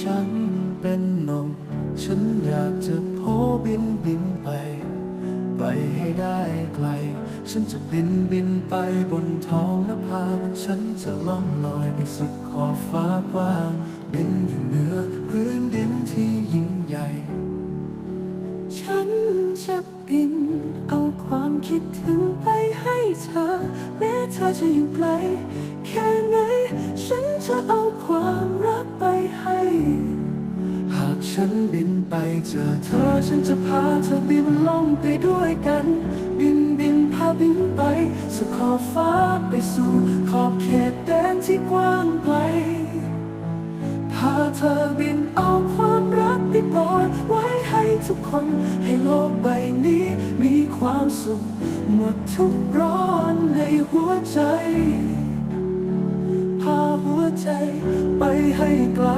ฉันเป็นนม ฉันอยากจะโพบินบินไป ไปให้ได้ไกล ฉันจะบินบินไปบนท้องนภาฉันจะล่องลอยไปสุดขอบฟ้ากว้าง บินอยู่เหนือพื้นดินที่ยิ่งใหญ่ ฉันจะบินเอา ความคิดถึงไปให้เธอ แม้เธอจะอยู่ไกลแค่ไหน ฉันจะเอาความรักไปให้ หากฉันบินไปเจอเธอ ฉันจะพาเธอบินล่องไปด้วยกัน บินบินพาบินไปสุดขอบฟ้าไปสู่ขอบเขตแดนที่กว้างไกลพาเธอบินเอาความรักไปปล่อยไว้ให้ทุกคน ให้โลกใบนี้มี ความสุข หมดทุกร้อนในหัวใจ พาหัวใจไปให้ไกล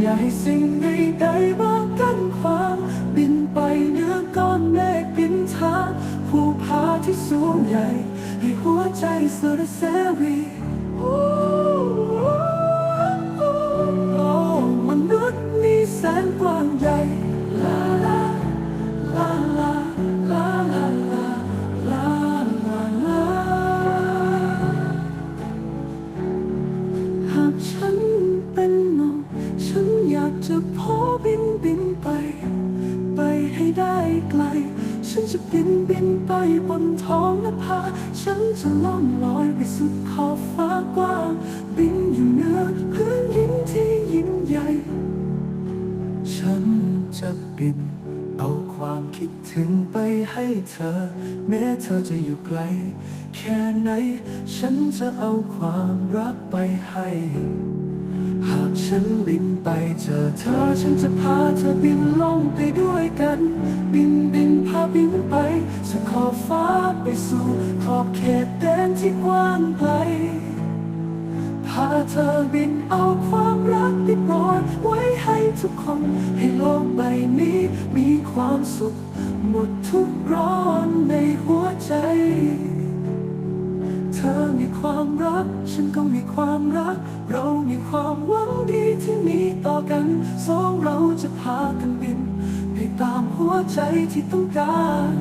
อย่าให้สิ่งใดๆมากั้นความบินไปเหนือก้อนเมฆบินทางภูผาที่สูงใหญ่ ให้หัวใจสุดเสรี ไกล ฉันจะบินบินไปบนท้องนภา ฉันจะล่องลอยไปสุดขอบฟ้ากว้าง บินอยู่เหนือพื้นดินที่ยิ่งใหญ่ ฉันจะบิน เอาความคิดถึงไปให้เธอ แม้เธอจะอยู่ไกล แค่ไหน ฉันจะเอาความรักไปให้ หากฉันบินไปเจอเธอฉันจะพาเธอบินล่องไปด้วยกัน บินบินพาบินไปสุดขอบฟ้าไปสู่ขอบเขตแดนที่กว้างไกลพาเธอบินเอาความรักไปโปรยไว้ให้ทุกคน ให้โลกใบนี้มีความสุข หมดทุกร้อนในหัวใจ เธอมีความรัก ฉันก็มีความรัก เรามีความหวังดีที่มีต่อกัน สองเราจะพากันบิน ไปตามหัวใจที่ต้องการ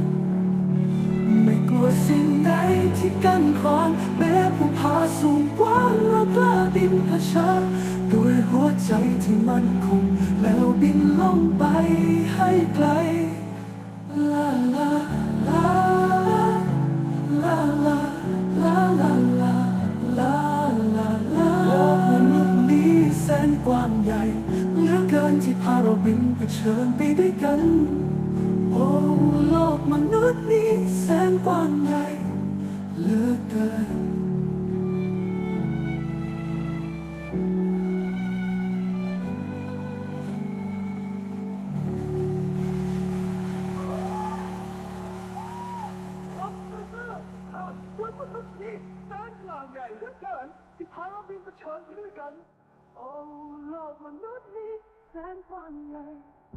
ไม่กลัวสิ่งใดที่กั้นขวางแม้ภูผาสูงกว้าเรากล้าบินเผชิญด้วยหัวใจที่มั่นคงแล้วบินล่องไปให้ไกล เหลือเกินที่พาเราบินเผชิญไปด้วยกัน โอ้โลกมนุษย์นี้แสนกว้างใหญ่เหลือเกินวันมนุษย์นี้แสนกว้างใหญ่เหลือเกินที่พาเราบินเผชิญไปด้วยกัน Oh, love will not me and one day.